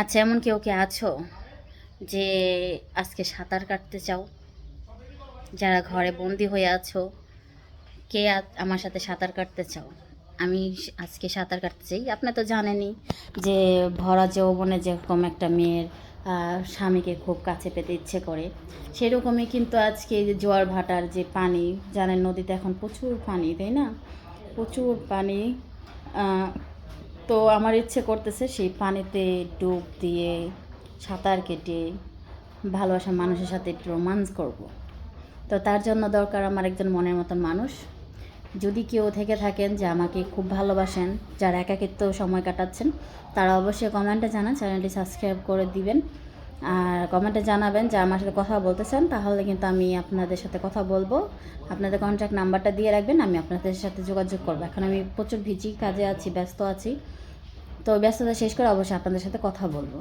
আচ্ছা এমন কেউ কি আছো যে আজকে সাঁতার কাটতে চাও? যারা ঘরে বন্দি হয়ে আছো, কে আমার সাথে সাঁতার কাটতে চাও? আমি আজকে সাঁতার কাটতে চাই। আপনি তো জানেনই যে ভরা যৌবনে যেরকম একটা মেয়ের স্বামীকে খুব কাছে পেতে ইচ্ছে করে, সেরকমই কিন্তু আজকে যে জোয়ার ভাটার যে পানি, জানেন নদীতে এখন প্রচুর পানি, তাই না? প্রচুর পানি তো আমার ইচ্ছে করতেছে সেই পানিতে ডুব দিয়ে সাঁতার কেটে ভালোবাসা মানুষের সাথে একটু রোমান্স করব। তো তার জন্য দরকার আমার একজন মনের মতন মানুষ যদি কেউ থেকে থাকেন যে আমাকে খুব ভালোবাসেন, যারা একাকিত্ব সময় কাটাচ্ছেন, তারা অবশ্যই কমেন্টে জানান চ্যানেলটি সাবস্ক্রাইব করে দিবেন আর কমেন্টে জানাবেন যে আমার সাথে কথা বলতেছেন, তাহলে কিন্তু আমি আপনাদের সাথে কথা বলব। আপনাদের কন্ট্যাক্ট নাম্বারটা দিয়ে রাখবেন, আমি আপনাদের সাথে যোগাযোগ করব। এখন আমি প্রচুর ভিজি কাজে আছি, ব্যস্ত আছি। তো ব্যস্ততা শেষ করে অবশ্যই আপনাদের সাথে কথা বলব।